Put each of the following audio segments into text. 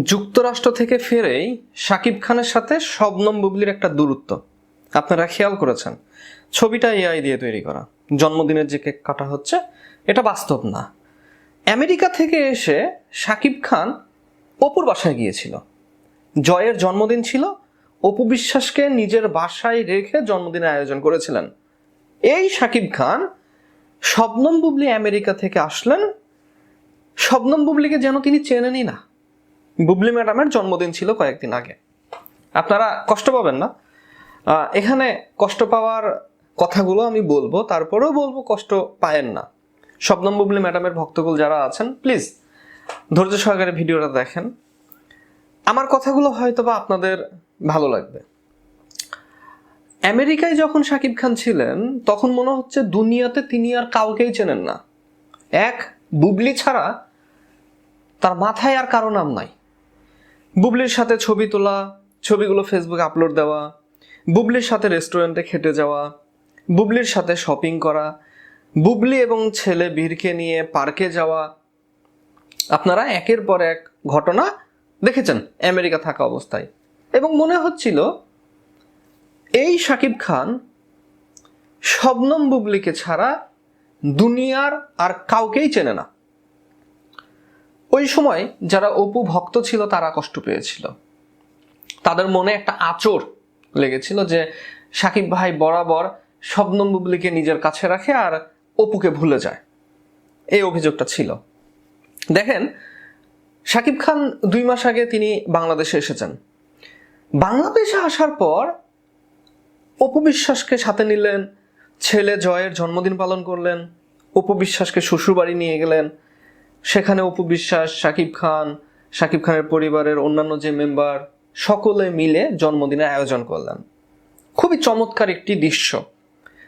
যুক্তরাষ্ট্র থেকে ফেরেই শাকিব খানের সাথে শবনম বুবলির একটা দূরত্ব। আপনারা খেয়াল করেছেন, ছবিটা এআই দিয়ে তৈরি করা। জন্মদিনের যে কেক কাটা হচ্ছে, এটা বাস্তব না। আমেরিকা থেকে এসে শাকিব খান অপুর বাসায় গিয়েছিল। জয়ের জন্মদিন ছিল, অপু বিশ্বাসকে নিজের বাসায় রেখে জন্মদিনের আয়োজন করেছিলেন। এই শাকিব খান শবনম বুবলি আমেরিকা থেকে আসলেন। শবনম বুবলিকে যেন তিনি চেনেনই না। বুবলি ম্যাডামের জন্মদিন ছিল কয়েকদিন আগে। আপনারা কষ্ট পাবেন না। এখানে কষ্ট পাওয়ার কথাগুলো আমি বলব, তারপরেও বলব কষ্ট পায়েন না। শবনম বুবলি ম্যাডামের ভক্তকুল যারা আছেন, প্লিজ ধৈর্য সহকারে ভিডিওটা দেখেন। আমার কথাগুলো হয়তো বা আপনাদের ভালো লাগবে। আমেরিকায় যখন শাকিব খান ছিলেন, তখন মনে হচ্ছে দুনিয়াতে তিনি আর কাউকেই চেনেন না। এক, বুবলি ছাড়া তার মাথায় আর কারও নাম নাই। বুবলির সাথে ছবি তোলা, ছবিগুলো ফেসবুকে আপলোড দেওয়া, বুবলির সাথে রেস্টুরেন্টে খেটে যাওয়া, বুবলির সাথে শপিং করা, বুবলি এবং ছেলে বীরকে নিয়ে পার্কে যাওয়া। আপনারা একের পর এক ঘটনা দেখেছেন আমেরিকা থাকা অবস্থায়। এবং মনে হচ্ছিল, এই শাকিব খান শবনম বুবলিকে ছাড়া দুনিয়ার আর কাউকেই চেনে না। ওই সময় যারা অপু ভক্ত ছিল, তারা কষ্ট পেয়েছিল। তাদের মনে একটা আচর লেগেছিল যে, সাকিব ভাই বরাবর শবনম বুবলিকে নিজের কাছে রাখে আর অপুকে ভুলে যায়। এই অভিযোগটা ছিল। দেখেন, সাকিব খান দুই মাস আগে তিনি বাংলাদেশে এসেছেন। বাংলাদেশে আসার পর অপু বিশ্বাসকে সাথে নিলেন, ছেলে জয়ের জন্মদিন পালন করলেন, অপু বিশ্বাসকে শ্বশুরবাড়ি নিয়ে গেলেন সেখানে অপু বিশ্বাস, শাকিব খান, শাকিব খানের পরিবারের অন্যান্য যে মেম্বার, সকলে মিলে জন্মদিনের আয়োজন করলেন। খুবই চমৎকার একটি দৃশ্য,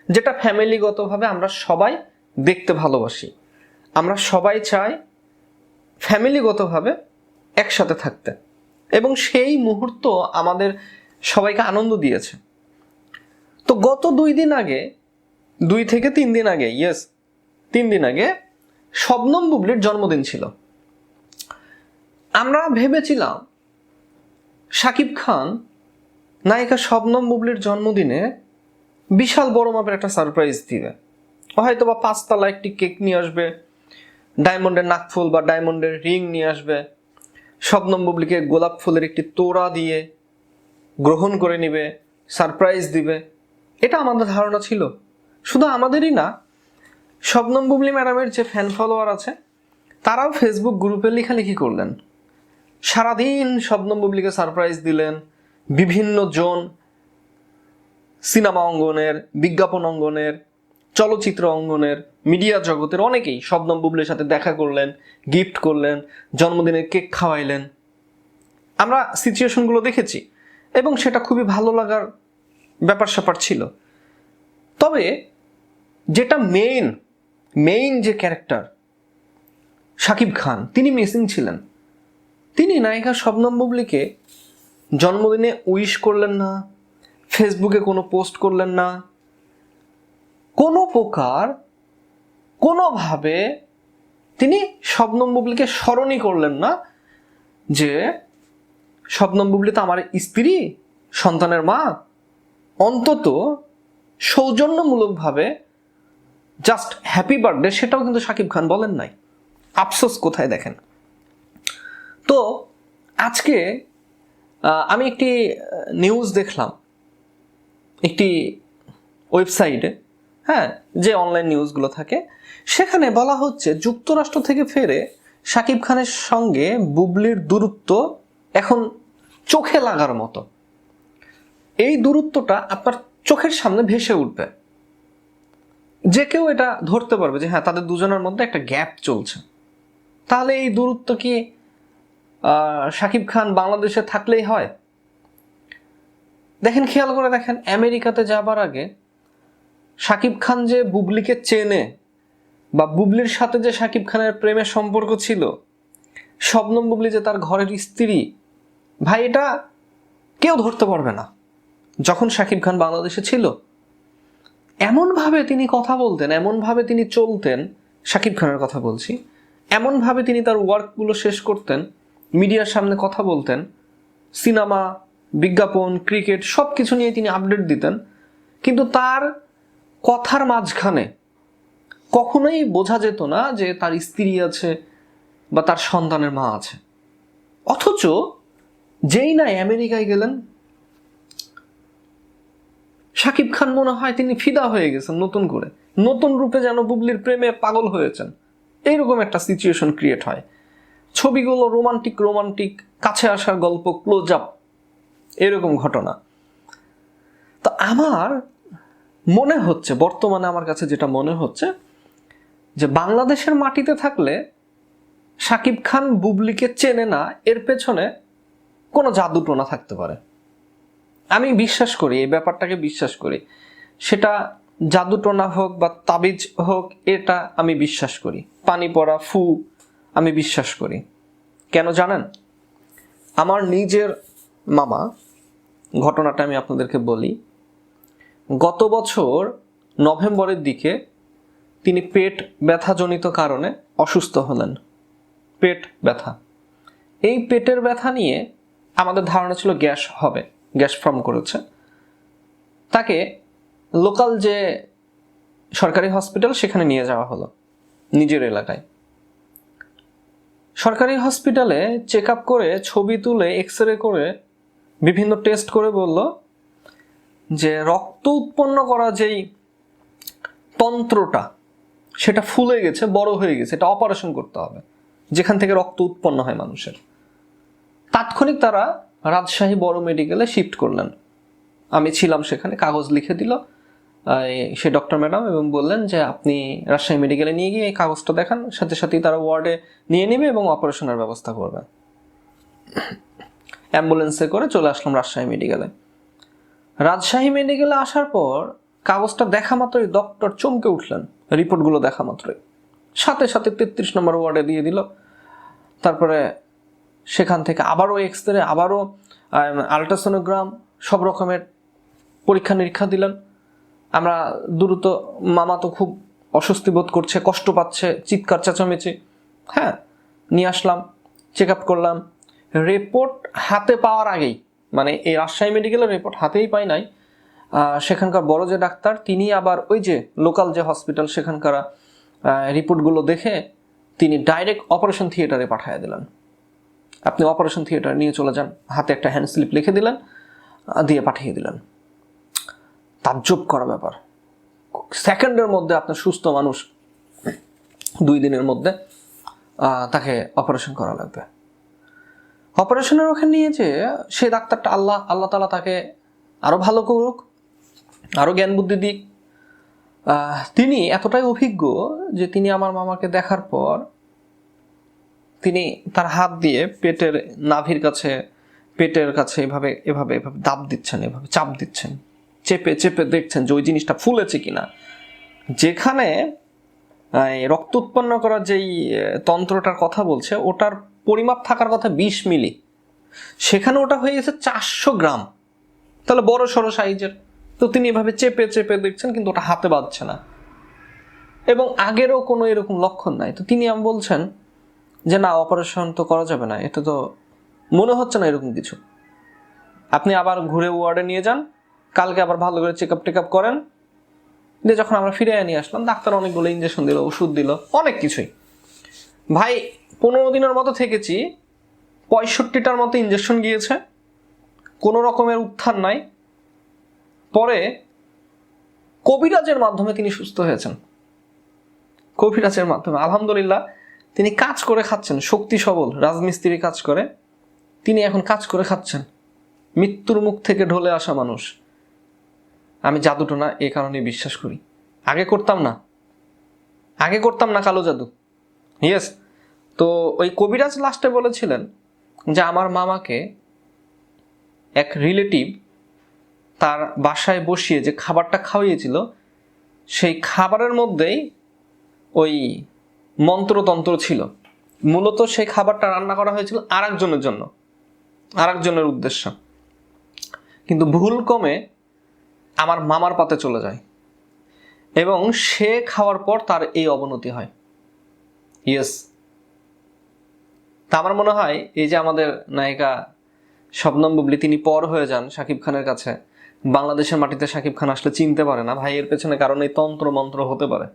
যেটা ফ্যামিলিগতভাবে আমরা সবাই দেখতে ভালোবাসি। আমরা সবাই চাই ফ্যামিলিগতভাবে একসাথে থাকতে। এবং সেই মুহূর্ত আমাদের সবাইকে আনন্দ দিয়েছে। তো গত দুই দিন আগে, দুই থেকে তিন দিন আগে ইয়েস তিন দিন আগে শবনম বুবলির জন্মদিন ছিল। আমরা ভেবেছিলাম শাকিব খান নায়িকা শবনম বুবলির জন্মদিনে বিশাল বড় মাপের একটা সারপ্রাইজ দিবে। হয়তো বা পাঁচতলা একটি কেক নিয়ে আসবে, ডায়মন্ডের নাকফুল বা ডায়মন্ডের রিং নিয়ে আসবে। শবনম বুবলিকে গোলাপ ফুলের একটি তোড়া দিয়ে গ্রহণ করে নিবে সারপ্রাইজ দিবে। এটা আমাদের ধারণা ছিল। শুধু আমাদেরই না শবনম বুবলি ম্যাডামের যে ফ্যান ফলোয়ার আছে, তারাও ফেসবুক গ্রুপে লেখালেখি করলেন। সারাদিন শবনম বুবলিকে সারপ্রাইজ দিলেন বিভিন্ন জন সিনেমা অঙ্গনের, বিজ্ঞাপন অঙ্গনের, চলচ্চিত্র অঙ্গনের মিডিয়া জগতের অনেকেই শবনম বুবলির সাথে দেখা করলেন গিফট করলেন জন্মদিনের কেক খাওয়াইলেন। আমরা সিচুয়েশনগুলো দেখেছি এবং সেটা খুবই ভালো লাগার ব্যাপার স্যাপার ছিল। তবে যেটা মেইন মেইন যে ক্যারেক্টার শাকিব খান, তিনি মিসিং ছিলেন। তিনি নায়িকা শবনম বুবলিকে জন্মদিনে উইশ করলেন না ফেসবুকে কোনো পোস্ট করলেন না। কোনো প্রকার, কোনোভাবে তিনি শবনম বুবলিকে স্মরণই করলেন না যে শবনম বুবলি তো আমার স্ত্রী, সন্তানের মা। অন্তত সৌজন্যমূলকভাবে জাস্ট হ্যাপি বার্থডে সেটাও কিন্তু শাকিব খান বলেন নাই। আফসোস কোথায় দেখেন? তো আজকে আমি একটি নিউজ দেখলাম। একটি ওয়েবসাইটে হ্যাঁ যে অনলাইন নিউজগুলো থাকে, সেখানে বলা হচ্ছে যুক্তরাষ্ট্র থেকে ফেরে শাকিব খানের সঙ্গে বুবলির দূরত্ব এখন চোখে লাগার মতো। এই দূরত্বটা আপনার চোখের সামনে ভেসে উঠবে। যে কেউ এটা ধরতে পারবে যে হ্যাঁ তাদের দুজনের মধ্যে একটা গ্যাপ চলছে। তাহলে এই দূরত্ব কি শাকিব খান বাংলাদেশে থাকলেই হয়? দেখেন, খেয়াল করে দেখেন, আমেরিকাতে যাবার আগে শাকিব খান যে বুবলিকে চেনে বা বুবলির সাথে যে শাকিব খানের প্রেমের সম্পর্ক ছিল, শবনম বুবলি যে তার ঘরের স্ত্রী, ভাই, এটা কেউ ধরতে পারবে না। যখন শাকিব খান বাংলাদেশে ছিল এমনভাবে তিনি কথা বলতেন, এমনভাবে তিনি চলতেন, শাকিব খানের কথা বলছি, এমনভাবে তিনি তার ওয়ার্কগুলো শেষ করতেন, মিডিয়ার সামনে কথা বলতেন, সিনেমা, বিজ্ঞাপন, ক্রিকেট সব কিছু নিয়ে তিনি আপডেট দিতেন। কিন্তু তার কথার মাঝখানে কখনোই বোঝা যেত না যে তার স্ত্রী আছে বা তার সন্তানের মা আছে। অথচ যেই না আমেরিকায় গেলেন শাকিব খান মনে হয় তিনি ফিদা হয়ে গেছেন নতুন করে। নতুন রূপে যেন বুবলির প্রেমে পাগল হয়েছেন। এইরকম একটা সিচুয়েশন ক্রিয়েট হয়। ছবিগুলো রোমান্টিক রোমান্টিক কাছে আসার গল্প ক্লোজ আপ এরকম ঘটনা। তো আমার মনে হচ্ছে, বর্তমানে আমার কাছে যেটা মনে হচ্ছে, যে বাংলাদেশের মাটিতে থাকলে শাকিব খান বুবলিকে চেনে না, এর পেছনে কোনো জাদুটোনা থাকতে পারে। আমি বিশ্বাস করি, এই ব্যাপারটাকে বিশ্বাস করি। সেটা জাদুটোনা হোক বা তাবিজ হোক, এটা আমি বিশ্বাস করি। পানি পড়া, ফু, আমি বিশ্বাস করি। কেন জানেন? আমার নিজের মামা, ঘটনাটা আমি আপনাদেরকে বলি, গত বছর নভেম্বরের দিকে তিনি পেট ব্যথাজনিত কারণে অসুস্থ হলেন। পেট ব্যথা। এই পেটের ব্যথা নিয়ে আমাদের ধারণা ছিল গ্যাস হবে। গ্যাস ফর্ম করেছে। তাকে লোকাল যে সরকারি হসপিটাল সেখানে নিয়ে যাওয়া হলো, নিজের এলাকায়। সরকারি হসপিটালে চেক আপ করে ছবি তুলে এক্স রে করে বিভিন্ন টেস্ট করে বলল যে রক্ত উৎপন্ন করা যেই তন্ত্রটা, সেটা ফুলে গেছে, বড় হয়ে গেছে, এটা অপারেশন করতে হবে, যেখান থেকে রক্ত উৎপন্ন হয় মানুষের। তাৎক্ষণিক তারা রাজশাহী বড় মেডিকেলে শিফট করলেন। আমি ছিলাম সেখানে, কাগজ লিখে দিল। সে ডক্টর ম্যাডাম এবং বললেন যে, আপনি রাজশাহী মেডিকেলে নিয়ে গিয়ে এই কাগজটা দেখান, সাথে সাথেই তারা ওয়ার্ডে নিয়ে নেবে এবং অপারেশনের ব্যবস্থা করবে। অ্যাম্বুলেন্সে করে চলে আসলাম রাজশাহী মেডিকেলে রাজশাহী মেডিকেলে আসার পর কাগজটা দেখা মাত্রই ডক্টর চমকে উঠলেন। রিপোর্টগুলো দেখা মাত্রই। সাথে সাথে তেত্রিশ নম্বর ওয়ার্ডে দিয়ে দিল। তারপরে সেখান থেকে আবারও এক্স রে আবারও আলট্রাসোনোগ্রাম সব রকমের পরীক্ষা নিরীক্ষা দিলেন। আমরা দ্রুত, মামা তো খুব অস্বস্তি বোধ করছে, কষ্ট পাচ্ছে, চিৎকার চেঁচামেচি। হ্যাঁ নিয়ে আসলাম চেক আপ করলাম। রিপোর্ট হাতে পাওয়ার আগেই মানে এই রাজশাহী মেডিকেলের রিপোর্ট হাতেই পাই নাই। সেখানকার বড় যে ডাক্তার, তিনি আবার ওই যে লোকাল যে হসপিটাল সেখানকার রিপোর্টগুলো দেখে তিনি ডাইরেক্ট অপারেশন থিয়েটারে পাঠিয়ে দিলেন। আপনি অপারেশন থিয়েটার নিয়ে চলে যান, হাতে একটা হ্যান্ড স্লিপ লিখে দিলেন দিয়ে পাঠিয়ে দিলেন। তাজ্জব করা ব্যাপার। সেকেন্ডের মধ্যে আপনার সুস্থ মানুষ, দুই দিনের মধ্যে তাকে অপারেশন করা লাগবে। অপারেশনের ওখানে নিয়ে যে সেই ডাক্তারটা আল্লাহ আল্লাহ তালা তাকে আরও ভালো করুক, আরও জ্ঞান বুদ্ধি দিক। তিনি এতটাই অভিজ্ঞ যে তিনি আমার মামাকে দেখার পর তিনি তার হাত দিয়ে পেটের নাভির কাছে, পেটের কাছে এভাবে এভাবে এভাবে দাব দিচ্ছেন, এভাবে চাপ দিচ্ছেন। চেপে চেপে দেখছেন যে ওই জিনিসটা ফুলেছে কিনা। যেখানে রক্ত উৎপন্ন করার যেই তন্ত্রটার কথা বলছে, ওটার পরিমাপ থাকার কথা বিশ মিলি। সেখানে ওটা হয়ে গেছে চারশো গ্রাম। তাহলে বড় সড়ো সাইজের। তো তিনি এভাবে চেপে চেপে দেখছেন, কিন্তু ওটা হাতে বাঁধছে না। এবং আগেরও কোনো এরকম লক্ষণ নাই। তো তিনি আম বলছেন যে না অপারেশন তো করা যাবে না এটা তো মনে হচ্ছে না এরকম কিছু। আপনি আবার ঘুরে ওয়ার্ডে নিয়ে যান, কালকে আবার ভালো করে চেক আপ টেক আপ করেন, দিয়ে যখন আমরা ফিরে নিয়ে আসলাম, ডাক্তার অনেকগুলো ইঞ্জেকশন দিল, ওষুধ দিল, অনেক কিছুই। ভাই, পনেরো দিনের মতো থেকেছি, পঁয়ষট্টিটার মতো ইঞ্জেকশন গিয়েছে, কোনো রকমের উত্থান নাই। পরে কবিরাজের মাধ্যমে তিনি সুস্থ হয়েছেন। কবিরাজের মাধ্যমে, আলহামদুলিল্লাহ তিনি কাজ করে খাচ্ছেন, শক্তি সবল, রাজমিস্ত্রি কাজ করে। তিনি এখন কাজ করে খাচ্ছেন। মৃত্যুর মুখ থেকে ঢলে আসা মানুষ। আমি জাদুটোনা এ কারণে বিশ্বাস করি। আগে করতাম না। আগে করতাম না কালো জাদু। ইয়েস তো ওই কবিরাজ লাস্টে বলেছিলেন যে আমার মামাকে এক রিলেটিভ তার বাসায় বসিয়ে যে খাবারটা খাওয়িয়েছিল, সেই খাবারের মধ্যেই ওই মন্ত্রতন্ত্র ছিল। মূলত সেই খাবারটা রান্না করা হয়েছিল আর একজনের জন্য আর একজনের উদ্দেশ্য। কিন্তু ভুল কমে আমার মামার পাতে চলে যায় এবং সে খাওয়ার পর তার এই অবনতি হয়। ইয়েস তা আমার মনে হয় এই যে আমাদের নায়িকা শবনম বুবলি, তিনি পর হয়ে যান শাকিব খানের কাছে। বাংলাদেশের মাটিতে শাকিব খান আসলে চিনতে পারে না। ভাই, এর পেছনে কারণ এই তন্ত্র মন্ত্র হতে পারে।